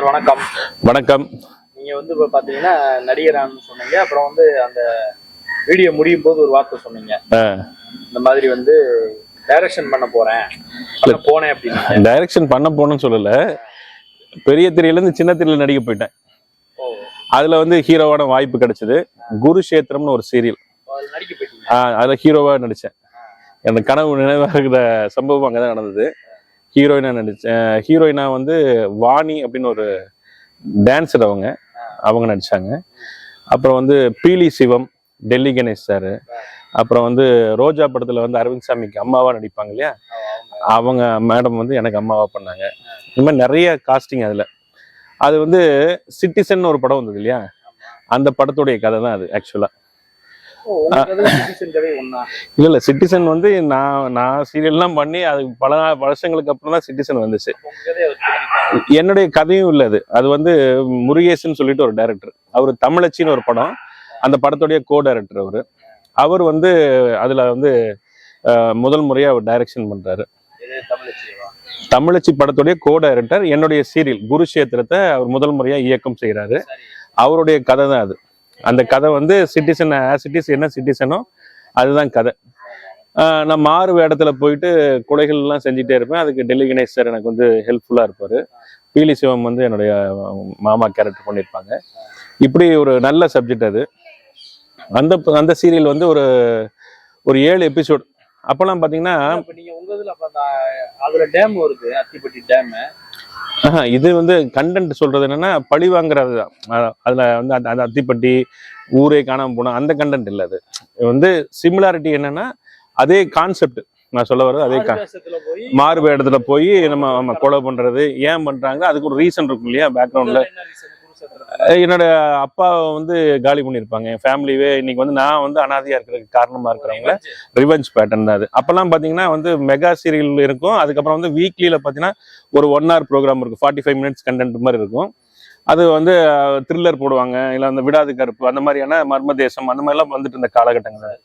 Sir வணக்கம். வணக்கம். நீங்க வந்து இப்ப பாத்தீங்கன்னா நடிகரான்னு சொன்னீங்க. அப்புறம் வந்து அந்த வீடியோ முடியும் போது ஒரு வார்த்தை சொன்னீங்க. இந்த மாதிரி வந்து டைரக்ஷன் பண்ண போறேன். போனேன் அப்படின்னு டைரக்ஷன் பண்ண போகணும்னு சொல்லல. பெரிய திரையிலேருந்து சின்ன திரையில நடிக்க போயிட்டேன். அதுல வந்து ஹீரோவான வாய்ப்பு கிடைச்சது. குருஷேத்திரம்னு ஒரு சீரியல் அதுல ஹீரோவா நடிச்சேன். எனக்கு கனவு நினைவாகிற சம்பவம் அங்கதான் நடந்தது. ஹீரோயினாக நடித்தேன் ஹீரோயினா வந்து வாணி அப்படின்னு ஒரு டான்ஸர் அவங்க. அவங்க நடித்தாங்க அப்புறம் வந்து பீலி சிவம் டெல்லி கணேஷ் சார் அப்புறம் வந்து ரோஜா படத்தில் வந்து அரவிந்த் சாமிக்கு அம்மாவாக நடிப்பாங்க இல்லையா? அவங்க மேடம் வந்து எனக்கு அம்மாவாக பண்ணாங்க. இந்த மாதிரி நிறைய காஸ்டிங் அதில். அது வந்து சிட்டிசன் ஒரு படம் வந்தது இல்லையா? அந்த படத்துடைய கதை தான் அது ஆக்சுவலாக ஓ உங்க கதை சிட்டிசன் கதை ஒண்ணா இல்ல இல்ல சிட்டிசன் வந்து நான் நான் சீரியல்லாம் பண்ணி அது பல வருஷங்களுக்கு அப்புறம் தான் சிட்டிசன் வந்துச்சு. என்னுடைய கதையும் இல்ல அது. அது வந்து முருகேசன் சொல்லிட்டு ஒரு டைரக்டர் அவர் தமிழச்சின்னு ஒரு படம். அந்த படத்துடைய கோ டைரக்டர் அவர். அவர் வந்து அதுல வந்து முதல் முறையா அவர் டைரக்ஷன் பண்றாரு. தமிழச்சி படத்துடைய கோ டைரக்டர் என்னுடைய சீரியல் குருஷேத்திரத்தை அவர் முதல் முறையா இயக்கம் செய்யறாரு சரி. அவருடைய கதை தான் அது. அந்த கதை வந்து சிட்டிசன் சிட்டிஸ் என்ன சிட்டிசனோ அதுதான் கதை. நான் மாறு இடத்துல போயிட்டு குலைகள்லாம் செஞ்சுட்டே இருப்பேன். அதுக்கு டெல்லி கணேஷ் சார் எனக்கு வந்து ஹெல்ப்ஃபுல்லாக இருப்பார். பீலி சிவம் வந்து என்னுடைய மாமா கேரக்டர் பண்ணியிருப்பாங்க. இப்படி ஒரு நல்ல சப்ஜெக்ட் அது. அந்த அந்த சீரியல் வந்து ஒரு ஒரு ஏழு எபிசோட் அப்போல்லாம் பார்த்தீங்கன்னா இப்ப நீங்க உங்க இதுல டேம் வருது அத்திப்பட்டி டேமு இது வந்து கண்டென்ட் சொல்றது என்னன்னா பழி வாங்குறது தான். அதுல வந்து அந்த அத்திப்பட்டி ஊரே காணாம போனா அந்த கண்டென்ட் இல்ல அது. வந்து சிமிலாரிட்டி என்னன்னா அதே கான்செப்ட் நான் சொல்ல வர்றது அதே மாறுப இடத்துல போய் நம்ம நம்ம கொலை பண்றது ஏன் பண்றாங்க? அதுக்கு ஒரு ரீசன் இருக்கும் இல்லையா? பேக்ரவுண்ட்ல? என்னோட அப்பா வந்து காலி பண்ணியிருப்பாங்க. என் ஃபேமிலியே இன்னைக்கு வந்து நான் வந்து அனாதையா இருக்கிறதுக்கு காரணமா இருக்கிறவங்க ரிவெஞ்ச் பேட்டர்ன் தான் அது. அப்பெல்லாம் பாத்தீங்கன்னா வந்து மெகா சீரியல் இருக்கும். அதுக்கப்புறம் வந்து வீக்லியில பாத்தீங்கன்னா ஒரு ஒன் ஹவர் ப்ரோக்ராம் இருக்கும். ஃபார்ட்டி ஃபைவ் மினிட்ஸ் கண்டென்ட் மாதிரி இருக்கும். அது வந்து த்ரில்லர் போடுவாங்க. இல்ல அந்த விடாது கருப்பு அந்த மாதிரியான மர்ம தேசம் அந்த மாதிரிலாம் வந்துட்டு இருந்த காலகட்டங்கள்.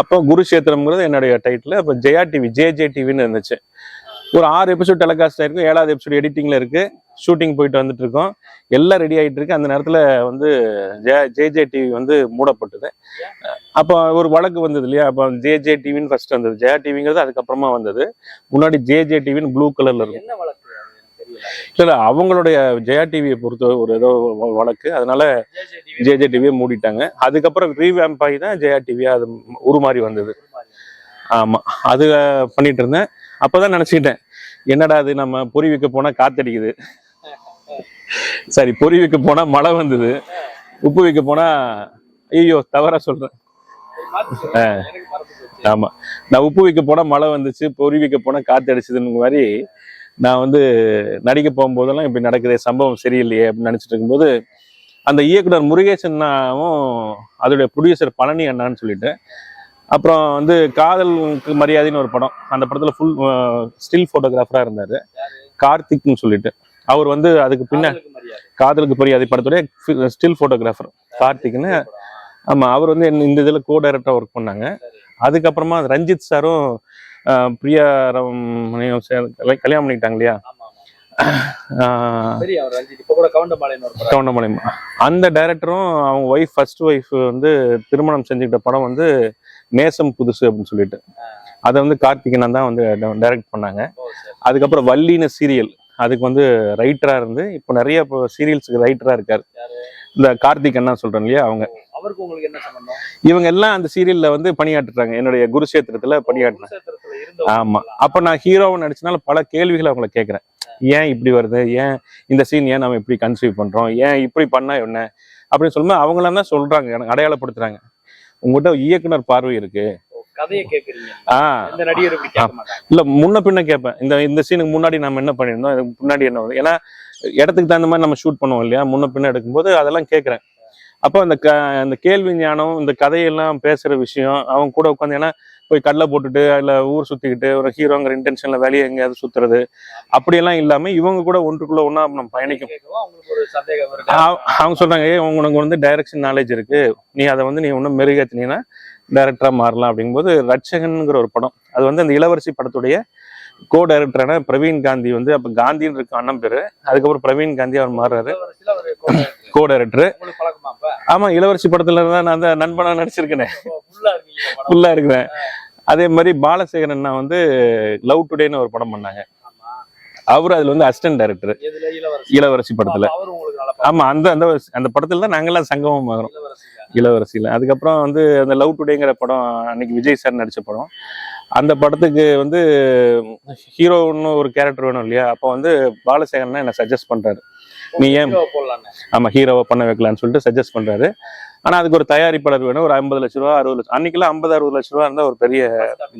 அப்போ குருஷேத்திரம்ங்கிறது என்னுடைய டைட்டில் அப்போ ஜெயா டிவி ஜே ஜே டிவின்னு இருந்துச்சு. ஒரு ஆறு எபிசோட் டெலிகாஸ்ட் ஆயிருக்கும் ஏழாவது எபிசோட் எடிட்டிங்ல இருக்கு. ஷூட்டிங் போயிட்டு வந்துட்டு இருக்கோம். எல்லாம் ரெடி ஆயிட்டு இருக்கு. அந்த நேரத்துல வந்து ஜே ஜே ஜே டிவி வந்து மூடப்பட்டது. அப்போ ஒரு வழக்கு வந்தது இல்லையா? அப்போ ஜே ஜே டிவின்னு ஃபர்ஸ்ட் வந்தது. ஜெயா டிவிங்கிறது அதுக்கப்புறமா வந்தது. முன்னாடி ஜே ஜே டிவின்னு ப்ளூ கலர்ல இருக்கும் இல்ல அவங்களுடைய ஜெயா டிவியை பொறுத்த ஒரு ஏதோ வழக்கு. அதனால JJTV ஜே ஜே டிவியை மூடிட்டாங்க. அதுக்கப்புறம் ரீவேம்ப் ஆகி தான் ஜெயா டிவியா அது உருமாறி வந்தது. ஆமா அது பண்ணிட்டு இருந்தேன் அப்போதான் நினச்சிக்கிட்டேன் என்னடா அது நம்ம பொறி வைக்க போனா காத்தடிக்குது. சரி பொறி வைக்க போனா மழை வந்தது. உப்பு வைக்க போனா ஐயோ தவறாக சொல்றேன். ஆமாம் ஆமா. நான் உப்பு வைக்க போனால் மழை வந்துச்சு பொறி வைக்க போனால் காத்து அடிச்சதுன்னு மாதிரி நான் வந்து நடிக்க போகும்போதெல்லாம் இப்படி நடக்குதே சம்பவம் சரியில்லையே அப்படின்னு நினச்சிட்டு இருக்கும்போது அந்த இயக்குனர் முருகேசன்னாவும் அதோடைய ப்ரொடியூசர் பழனி அண்ணான்னு சொல்லிட்டு அப்புறம் வந்து காதலுக்கு மரியாதைன்னு ஒரு படம். அந்த படத்துல ஃபுல் ஸ்டில் போட்டோகிராஃபரா இருந்தாரு. கார்த்திக்னு சொல்லிட்டு. அவர் வந்து அதுக்கு பின்ன காதலுக்கு மரியாதை. படத்துடைய ஸ்டில் போட்டோகிராஃபர் கார்த்திக்னு. ஆமா அவர் வந்து என்ன- இந்த இதுல கோ டைரக்டரா ஒர்க் பண்ணாங்க அதுக்கப்புறமா ரஞ்சித் சாரும் பிரியா கல்யாணம் பண்ணிக்கிட்டாங்க இல்லையா? கவுண்டமலை அந்த டைரக்டரும் அவங்க ஒய்ஃப் ஃபர்ஸ்ட் ஒய்ஃப் வந்து திருமணம் செஞ்சுக்கிட்ட படம் வந்து நேசம் புதுசு அப்படின்னு சொல்லிட்டு. அதை வந்து கார்த்திகேயன் தான் வந்து டைரக்ட் பண்ணாங்க. அதுக்கப்புறம் வள்ளின சீரியல் அதுக்கு வந்து ரைட்டரா இருந்து இப்போ நிறைய இப்போ சீரியல்ஸுக்கு ரைட்டரா இருக்காரு? இந்த கார்த்திக் அண்ணா சொல்றேன் இல்லையா அவங்க. அவருக்கு உங்களுக்கு என்ன சம்பந்தம்? இவங்க எல்லாம் அந்த சீரியல்ல வந்து பணியாற்றுறாங்க. என்னுடைய குருஷேத்திரத்துல பணியாற்றுறாங்க ஆமா. அப்ப நான் ஹீரோவை நடிச்சனால பல கேள்விகளை அவங்கள கேட்கறேன் ஏன் இப்படி வருது? ஏன் இந்த சீன் ஏன் நம்ம இப்படி கன்சீவ் பண்றோம்? ஏன் இப்படி பண்ணா என்ன? அப்படின்னு சொல்லும்போது அவங்களாம் தான் சொல்றாங்க. எனக்கு அடையாளப்படுத்துறாங்க. உங்ககிட்ட இயக்குனர் பார்வை இருக்கு. இல்ல முன்ன பின்ன கேட்பேன். இந்த இந்த சீனுக்கு முன்னாடி நம்ம என்ன பண்ணியிருந்தோம்? இதுக்கு முன்னாடி என்ன? ஏன்னா இடத்துக்கு தகுந்த மாதிரி நம்ம ஷூட் பண்ணுவோம் இல்லையா? முன்ன பின்ன எடுக்கும்போது அதெல்லாம் கேட்கறேன் அப்போ அந்த க அந்த கேள்வி ஞானம் இந்த கதையெல்லாம் பேசுற விஷயம் அவங்க கூட உட்காந்து ஏன்னா போய் கடலை போட்டுட்டு இல்ல ஊர் சுத்திக்கிட்டு ஒரு ஹீரோங்கிற இன்டென்ஷன்ல வெளியே எங்கேயாவது சுத்துறது அப்படியெல்லாம் இல்லாம இவங்க கூட ஒன்றுக்குள்ள ஒண்ணா நம்ம பயணிக்கும். அவங்க சொல்றாங்க ஏ உனக்கு வந்து டைரக்ஷன் நாலேஜ் இருக்கு. நீ அதை வந்து நீ இன்னும் மெருகேத்தினீங்கன்னா டைரக்டரா மாறலாம். அப்படிங்கும்போது ரட்சகன்ங்கிற ஒரு படம் அது வந்து அந்த இளவரசி படத்துடைய கோ டைரக்டரான பிரவீன் காந்தி வந்து அப்ப காந்தின்னு இருக்க அண்ணன் பேரு. அதுக்கப்புறம் பிரவீன் காந்தி அவர் மாறுறாரு. கோ டைரக்டர் ஆமா இளவரசி படத்துல தான் நான் தான் நண்பனா நடிச்சிருக்கேனே. ஃபுல்லா இருக்கிறேன் அதே மாதிரி பாலசேகரன் அண்ணா வந்து லவ் டுடேன்னு ஒரு படம் பண்ணாங்க. அவர் அதுல வந்து அசிஸ்டன்ட் டைரக்டர் இளவரசி. படத்துல. ஆமா அந்த அந்த அந்த படத்துல தான் நாங்கெல்லாம் சங்கமம் ஆகிறோம் இளவரசி இளவரசியில. அதுக்கப்புறம் வந்து அந்த லவ் டுடேங்கிற படம் அன்னைக்கு விஜய் சார் நடிச்ச படம். அந்த படத்துக்கு வந்து ஹீரோன்னு ஒரு கேரக்டர் வேணும் இல்லையா? அப்போ வந்து பாலசேகரன் என்ன சஜஸ்ட் பண்றாரு. நீ ஏன் ஆமா ஹீரோவை பண்ண வைக்கலாம்னு சொல்லிட்டு சஜஸ்ட் பண்றாரு. ஆனா அதுக்கு ஒரு தயாரிப்பாளர் வேணும். ஒரு ஐம்பது லட்ச ரூபா அறுபது லட்சம் அன்னைக்கெல்லாம் ஐம்பது அறுபது லட்ச ரூபா இருந்தா ஒரு பெரிய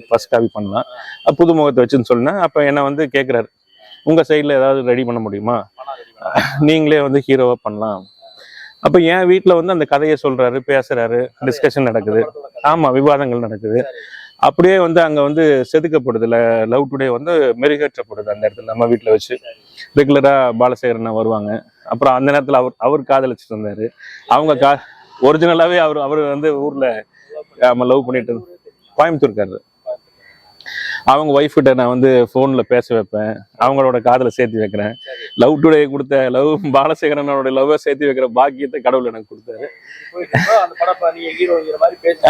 ஃபர்ஸ்ட் காப்பி. பண்ணலாம். அப்ப புது முகத்தை வச்சுன்னு சொன்னா அப்ப என்ன வந்து கேக்குறாரு. உங்க சைடுல ஏதாவது ரெடி பண்ண முடியுமா. நீங்களே வந்து ஹீரோவா பண்ணலாம். அப்ப என் வீட்ல வந்து அந்த கதையை சொல்றாரு பேசுறாரு டிஸ்கஷன் நடக்குது. ஆமா விவாதங்கள் நடக்குது. அப்படியே வந்து அங்கே வந்து செதுக்கப்படுது லவ் டுடே வந்து மெருகேற்றப்படுது அந்த இடத்துல நம்ம வீட்டில் வச்சு. ரெகுலராக பாலசேகரன் வருவாங்க. அப்புறம் அந்த நேரத்தில் அவர் அவர் காதலிச்சிட்டு இருந்தார். அவங்க கா ஒரிஜினலாகவே அவர் அவர் வந்து ஊரில் நம்ம லவ் பண்ணிட்டு கோயம்புத்தூர்காரர். அவங்க ஒய்ஃப் கிட்ட நான் வந்து ஃபோனில் பேச வைப்பேன். அவங்களோட காதில் சேர்த்து வைக்கிறேன். லவ் டுடே கொடுத்த லவ் பாலசேகரனோட லவ்வை சேர்த்து வைக்கிற பாக்கியத்தை கடவுள் எனக்கு கொடுத்தாரு.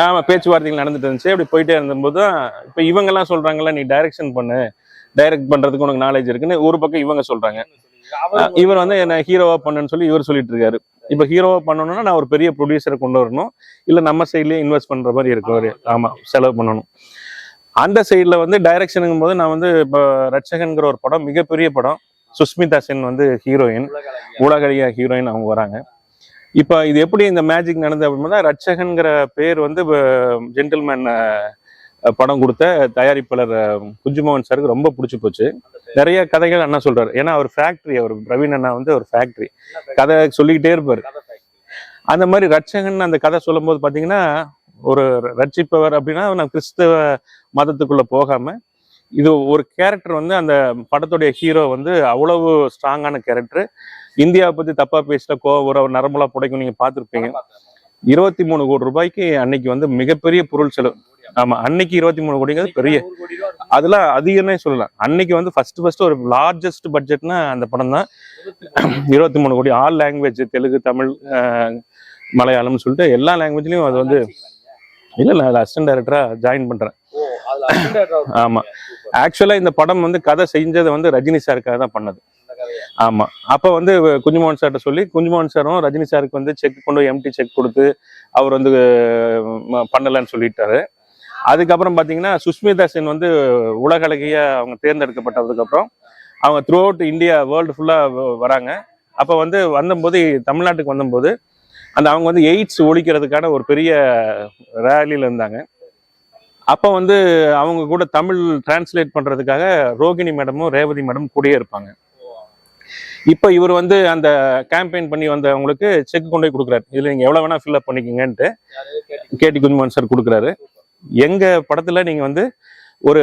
ஆமாம் பேச்சுவார்த்தைகள் நடந்துட்டு இருந்துச்சு. அப்படி போயிட்டே இருந்தபோது தான் இப்ப இவங்க எல்லாம் நீ டைரக்ஷன் பண்ணு. டைரக்ட் பண்றதுக்கு உனக்கு நாலேஜ் இருக்குன்னு ஒரு பக்கம் இவங்க சொல்றாங்க. இவர் வந்து என்ன ஹீரோவா பண்ணுன்னு சொல்லி இவர் சொல்லிட்டு இருக்காரு. இப்ப ஹீரோவா பண்ணணும்னா நான் ஒரு பெரிய ப்ரொடியூசரை கொண்டு வரணும். இல்ல நம்ம சைட்லயே இன்வெஸ்ட் பண்ற மாதிரி இருக்கு ஆமா செலவு பண்ணணும். அந்த சைடில் வந்து டைரக்ஷனுங்கும் போது நான் வந்து இப்போ ரட்சகன்கிற ஒரு படம் மிகப்பெரிய படம். சுஸ்மிதா சென் வந்து ஹீரோயின் உலகழியா ஹீரோயின் அவங்க வராங்க. இப்போ இது எப்படி இந்த மேஜிக் நடந்தது அப்படின்னா ரட்சகன்கிற பேர் வந்து ஜென்டில்மேன் படம் கொடுத்த தயாரிப்பாளர் குஞ்சுமோகன் சாருக்கு ரொம்ப பிடிச்சி போச்சு. நிறைய கதைகள் அண்ணா சொல்றாரு. ஏன்னா அவர் ஃபேக்டரி அவர் பிரவீன் அண்ணா வந்து ஒரு ஃபேக்டரி கதை சொல்லிக்கிட்டே இருப்பார். அந்த மாதிரி ரட்சகன் அந்த கதை சொல்லும்போது பார்த்தீங்கன்னா ஒரு ரட்சிப்பவர் அப்படின்னா நான் கிறிஸ்தவ மதத்துக்குள்ள போகாம இது ஒரு கேரக்டர் வந்து அந்த படத்துடைய ஹீரோ வந்து அவ்வளவு ஸ்ட்ராங்கான கேரக்டர் இந்தியாவை பத்தி தப்பா பேசிட்ட கோவம் ஒரு நரம்பலா புடைக்கும் நீங்க பார்த்திருப்பீங்க. இருபத்தி மூணு கோடி ரூபாய்க்கு அன்னைக்கு வந்து மிகப்பெரிய பொருள் செலவு ஆமா அன்னைக்கு இருபத்தி மூணு கோடிங்கிறது பெரிய. அதெல்லாம் அதிகம்னே சொல்லலாம் அன்னைக்கு வந்து ஃபர்ஸ்ட் ஃபர்ஸ்ட் ஒரு லார்ஜஸ்ட் பட்ஜெட்னா அந்த படம் தான் இருபத்தி மூணு கோடி ஆல் லாங்குவேஜ் தெலுங்கு தமிழ் மலையாளம்னு சொல்லிட்டு எல்லா லாங்குவேஜ்லயும் அது வந்து நீங்க? இல்ல நான் அசிஸ்டன்ட் டைரக்டரா ஜாயின் பண்றேன் அதுல ஆமா. ஆக்சுவலா இந்த படம் வந்து கதை செஞ்சது வந்து ரஜினி சாருக்காக தான் பண்ணது. ஆமா அப்ப வந்து குஞ்சுமோகன் சார்ட்ட சொல்லி குஞ்சுமோகன் சாரும் ரஜினி சாருக்கு வந்து செக் கொண்டு எம்டி செக் கொடுத்து அவர் வந்து பண்ணலன்னு சொல்லிட்டாரு அதுக்கப்புறம் பாத்தீங்கன்னா சுஷ்மிதா சென் வந்து உலக அழகிய அவங்க தேர்ந்தெடுக்கப்பட்டதுக்கு அப்புறம் அவங்க த்ரூ அவுட் இந்தியா வேர்ல்டு ஃபுல்லா வராங்க அப்ப வந்து வந்தபோது தமிழ்நாட்டுக்கு வந்தபோது அந்த அவங்க வந்து எய்ட்ஸ் ஒழிக்கிறதுக்கான ஒரு பெரிய ரேலியில் இருந்தாங்க. அப்போ வந்து அவங்க கூட தமிழ் டிரான்ஸ்லேட் பண்ணுறதுக்காக ரோகிணி மேடமும் ரேவதி மேடமும் கூடயே இருப்பாங்க. இப்போ இவர் வந்து அந்த கேம்பெயின் பண்ணி வந்தவங்களுக்கு செக் கொண்டு போய் கொடுக்குறாரு. இதில் நீங்கள் எவ்வளோ வேணால் ஃபில்அப் பண்ணிக்கிங்கன்ட்டு. கேடி குஞ்சுமோகன் சார் கொடுக்குறாரு. எங்கள் படத்தில் நீங்கள் வந்து ஒரு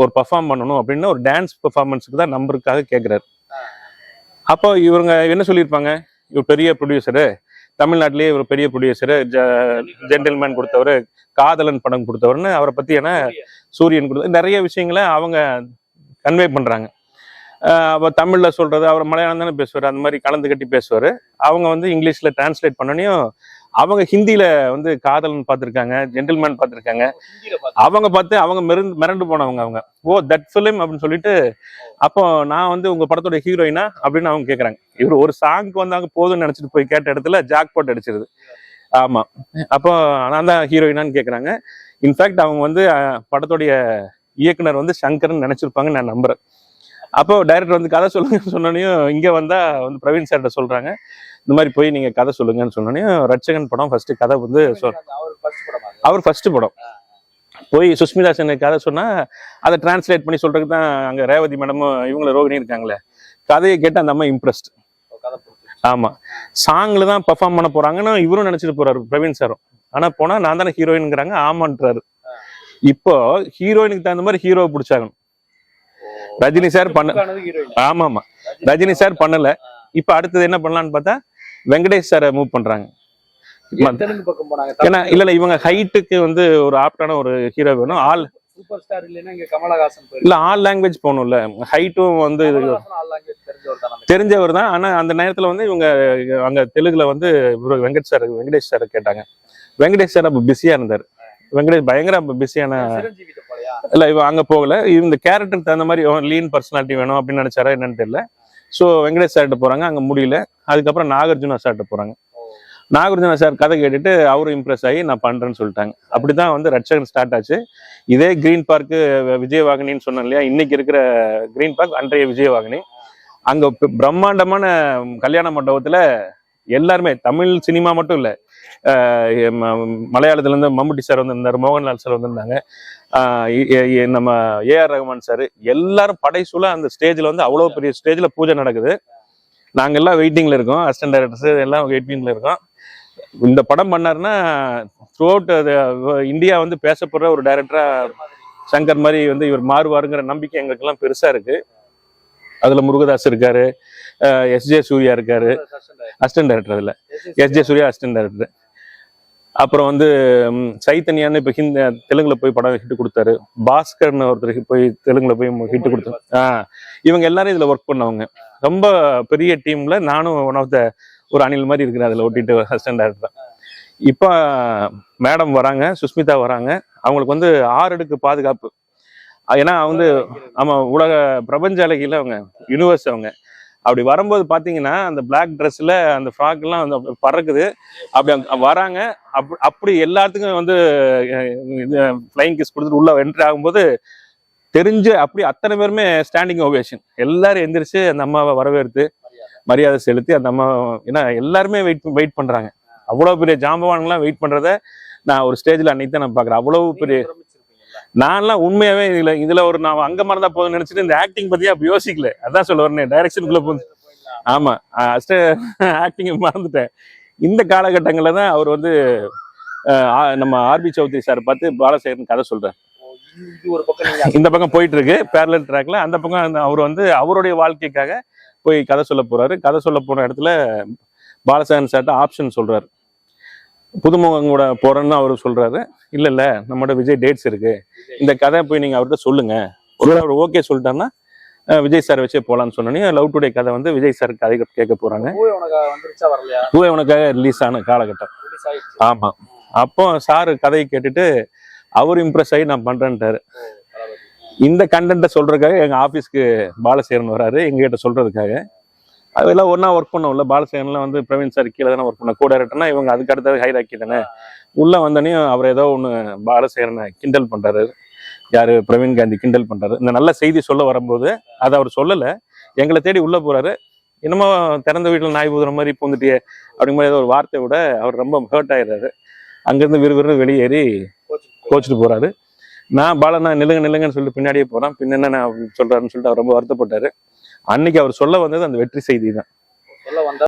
ஒரு பர்ஃபார்ம் பண்ணணும் அப்படின்னு ஒரு டான்ஸ் பெர்ஃபார்மன்ஸுக்கு தான் நம்பருக்காக கேட்குறாரு அப்போ இவங்க என்ன சொல்லியிருப்பாங்க? இவர் பெரிய ப்ரொடியூசரு தமிழ்நாட்டிலேயே ஒரு பெரிய ப்ரொடியூசரு ஜென்டில்மேன் கொடுத்தவர் காதலன் படம் கொடுத்தவர்னு அவரை பத்தி என்ன சூரியன் கொடுத்த நிறைய விஷயங்களை அவங்க கன்வே பண்றாங்க. ஆஹ் அப்ப தமிழ்ல சொல்றது அவர் மலையாளம் தானே பேசுவார் அந்த மாதிரி கலந்து கட்டி பேசுவார். அவங்க வந்து இங்கிலீஷ்ல டிரான்ஸ்லேட் பண்ணனையும் அவங்க ஹிந்தியில வந்து காதலன் பார்த்திருக்காங்க ஜென்டில்மேன் பார்த்திருக்காங்க. அவங்க பார்த்து அவங்க மிரண்டு மிரண்டு போனவங்க அவங்க. ஓ தட் ஃபிலிம் அப்படின்னு சொல்லிட்டு அப்போ நான் வந்து உங்க படத்தோட ஹீரோயினா அப்படின்னு அவங்க கேக்குறாங்க. இவர் ஒரு சாங்க்கு வந்தாங்க போதும்னு நினைச்சிட்டு போய் கேட்ட இடத்துல ஜாக் போட் அடிச்சிருது. ஆமா. அப்போ நான் தான் ஹீரோயினான்னு கேக்குறாங்க. இன்ஃபேக்ட் அவங்க வந்து படத்துடைய இயக்குனர் வந்து சங்கர்னு நினைச்சிருப்பாங்க நான் நம்புறேன். அப்போ டைரக்டர் வந்து கதை சொல்லுங்கன்னு சொன்னோனையும் இங்க வந்தா வந்து பிரவீன் சார்கிட்ட சொல்றாங்க. இந்த மாதிரி போய் நீங்க கதை சொல்லுங்கன்னு சொன்னோனையும் ரட்சகன் படம் ஃபர்ஸ்ட் கதை வந்து சொல்? அவர் ஃபர்ஸ்ட் படம். போய் சுஸ்மிதா சென்னை கதை சொன்னா அதை டிரான்ஸ்லேட் பண்ணி சொல்றதுக்கு தான் அங்க ரேவதி மேடமும் இவங்கள ரோகிணி இருக்காங்களே. கதையை கேட்டு அந்த அம்மா இம்ப்ரெஸ்ட் ஒரு கதை பிடிச்சிருச்சு. ஆமா. சாங்ல தான் பெர்ஃபார்ம் பண்ண போறாங்கன்னு இவரும் நினைச்சிட்டு போறாரு பிரவீன் சாரும். ஆனா போனா நான் தானே ஹீரோயின்ங்கிறாங்க ஆமான்றாரு. இப்போ ஹீரோயினுக்கு தகுந்த மாதிரி ஹீரோ பிடிச்சாங்க ரஜினி சார் பண்ண. ஆமா ஆமா ரஜினி சார் பண்ணல. இப்ப அடுத்தது என்ன பண்ணலாம்னு பார்த்தா வெங்கடேஷ் சாரை மூவ் பண்றாங்க. பக்கம் போனாங்க? ஏன்னா இல்ல இல்ல இவங்க ஹைட்டுக்கு வந்து ஒரு ஆப்டான ஒரு ஹீரோ வேணும். ஆள் சூப்பர் ஸ்டார் இல்லைன்னா இங்க கமலஹாசன் போயிருக்கு இல்ல ஆல் லாங்குவேஜ் போகணும்ல. ஹைட்டும் வந்து ஆல் தெரிஞ்சவர் தான் ஆனா அந்த நேரத்துல வந்து இவங்க அங்க தெலுங்குல வந்து வெங்கட் சார் வெங்கடேஷ் சார் கேட்டாங்க. வெங்கடேஷ் சார் அப்ப பிஸியா இருந்தார். வெங்கடேஷ் பயங்கர பிஸியான இல்ல இவ அங்க போகல. இந்த கேரக்டருக்கு தகுந்த மாதிரி லீன் பர்சனாலிட்டி வேணும் அப்படின்னு நினைச்சாரா என்னன்னு தெரியல. ஸோ வெங்கடேஷ் சார்கிட்ட போறாங்க. அங்க முடியல. அதுக்கப்புறம் நாகார்ஜுனா சார்கிட்ட போறாங்க. நாகார்ஜுன சார் கதை கேட்டுட்டு அவரும் இம்ப்ரெஸ் ஆகி நான் பண்ணுறேன்னு சொல்லிட்டாங்க. அப்படிதான் வந்து ரட்சகன் ஸ்டார்ட் ஆச்சு. இதே க்ரீன் பார்க்கு விஜயவாகினின்னு சொன்னேன் இல்லையா? இன்னைக்கு இருக்கிற கிரீன் பார்க் அன்றைய விஜயவாகினி. அங்கே பிரம்மாண்டமான கல்யாண மண்டபத்தில் எல்லாருமே தமிழ் சினிமா மட்டும் இல்லை மலையாளத்துலேருந்து மம்முட்டி சார் வந்திருந்தார் மோகன்லால் சார் வந்திருந்தாங்க. நம்ம ஏஆர் ரஹ்மான் சார் எல்லாரும் படைசூழ அந்த ஸ்டேஜில் வந்து அவ்வளோ பெரிய ஸ்டேஜில் பூஜை நடக்குது. நாங்கள் எல்லாம் வெயிட்டிங்கில் இருக்கோம். அசிஸ்டன்ட் டைரக்டர்ஸ் எல்லாம் வெயிட்டிங்கில் இருக்கோம். இந்த படம் பண்ணாருன்னா த்ரூ அவுட் இந்தியா வந்து பேசப்படுற ஒரு டைரக்டரா சங்கர் மாதிரி வந்து இவர் மாறுவாருங்கிற நம்பிக்கை எங்களுக்கெல்லாம் பெருசா இருக்கு. அதுல முருகதாஸ் இருக்காரு எஸ் ஜே சூர்யா இருக்காரு. அசிஸ்டன்ட் டைரக்டர் அதுல. S J Suryah assistant director அப்புறம் வந்து சைத்தன்யான்னு இப்போ ஹிந்தி தெலுங்குல போய் படம் ஹிட் கொடுத்தாரு. பாஸ்கர்னு ஒருத்தர் போய் தெலுங்குல போய் ஹிட் கொடுத்தாரு. ஆ இவங்க எல்லாரும் இதுல ஒர்க் பண்ணவங்க. ரொம்ப பெரிய டீம்ல நானும் ஒன் ஆஃப் த ஒரு அணில் மாதிரி இருக்குது அதில் ஒட்டிட்டு அசிஸ்டன்ட் டைரக்டர் இப்போ மேடம் வராங்க சுஸ்மிதா வராங்க. அவங்களுக்கு வந்து ஆறு அடுக்கு பாதுகாப்பு. ஏன்னா வந்து ஆமாம் உலக பிரபஞ்ச அழகியில் அவங்க யூனிவர்ஸ் அவங்க. அப்படி வரும்போது பார்த்தீங்கன்னா அந்த பிளாக் ட்ரெஸ்ஸில் அந்த ஃப்ராக்லாம் வந்து அப்படி பறக்குது. அப்படி வராங்க. அப் அப்படி எல்லாத்துக்கும் வந்து இது ஃப்ளைங் கிஸ் கொடுத்துட்டு உள்ள என்ட்ரி ஆகும்போது தெரிஞ்சு அப்படி அத்தனை பேருமே ஸ்டாண்டிங் ஓவேஷன் எல்லாரும் எந்திரிச்சு அந்த அம்மாவை வரவேற்று மரியாதை செலுத்தி அந்த அம்மா ஏன்னா எல்லாருமே வெயிட் வெயிட் பண்றாங்க. அவ்வளவு பெரிய ஜாம்பவான்கள்லாம் வெயிட் பண்றத நான் ஒரு ஸ்டேஜ்ல அன்னைக்கு தான் நான் பாக்குறேன் அவ்வளவு பெரிய நான்லாம் உண்மையாவே இதுல இதுல ஒரு நான் அங்க மறந்தா போதும் நினைச்சிட்டு இந்த ஆக்டிங் பத்தி அப்படி யோசிக்கல. அதான் சொல்ல வரேன் டைரக்ஷனுக்குள்ள போகுது. ஆமா அஸ்ட ஆக்டிங் மறந்துட்டேன். இந்த காலகட்டங்கள்ல தான் அவர் வந்து நம்ம ஆர்பி சௌத்ரி சார் பார்த்து பாலசேகரன் கதை நீங்க இந்த பக்கம் போயிட்டு இருக்கு பேரலல் ட்ராக்ல அந்த பக்கம் அவர் வந்து அவருடைய வாழ்க்கைக்காக போய் கதை சொல்ல போறாரு. கதை சொல்ல போன இடத்துல பாலசேகரன் சார்ட்ட ஆப்ஷன் சொல்றாரு. புதுமுகம் கூட போறேன்னு அவர் சொல்றாரு. இல்ல இல்ல நம்மகிட்ட விஜய் டேட்ஸ் இருக்கு. இந்த கதை போய் நீங்க அவர்கிட்ட சொல்லுங்க. ஒரு அவர் ஓகே சொல்லிட்டாருன்னா விஜய் சார் வச்சே போலான்னு சொன்னோன்னே லவ் டுடே கதை வந்து விஜய் சார் கதை கேட்க போறாங்க. பூவே உனக்காக ரிலீஸ் ஆன காலகட்டம். ஆமா. அப்போ சார் கதையை கேட்டுட்டு அவர் இம்ப்ரெஸ் ஆகி நான் பண்றேன்ட்டாரு. இந்த கண்டென்ட்டை சொல்றதுக்காக எங்க ஆபீஸ்க்கு பாலசேகரன் வராரு. எங்ககிட்ட சொல்றதுக்காக. அதெல்லாம் ஒண்ணா ஒர்க் பண்ணோம்ல. பாலசேகரன்லாம் வந்து பிரவீன் சார் கீழே தானே ஒர்க் பண்ண கோ டைரக்டர்னா இவங்க அதுக்கு அடுத்தது ஹைராக்கி தானே. உள்ள வந்தோடனே அவர் ஏதோ ஒண்ணு பாலசேகரனை கிண்டல் பண்றாரு. யாரு? பிரவீன் காந்தி கிண்டல் பண்றாரு. இந்த நல்ல செய்தி சொல்ல வரும்போது அதை அவர் சொல்லல. எங்களை தேடி உள்ள போறாரு. என்னமோ திறந்த வீட்டுல நாய் பூதுற மாதிரி பூந்துட்டியே அப்படிங்கிற மாதிரி ஏதோ ஒரு வார்த்தை விட அவர் ரொம்ப ஹர்ட் ஆயிடுறாரு. அங்கிருந்து விறுவிறு வெளியேறி கோச்சிட்டு போறாரு. நான் பாலனா நிலுங்க நிலுங்கன்னு சொல்லி பின்னாடியே போறேன். பின்ன என்ன நான் சொல்றாருன்னு சொல்லிட்டு அவர் ரொம்ப வருத்தப்பட்டாரு. அன்னைக்கு அவர் சொல்ல வந்தது அந்த வெற்றி செய்தி தான். சொல்ல வந்தா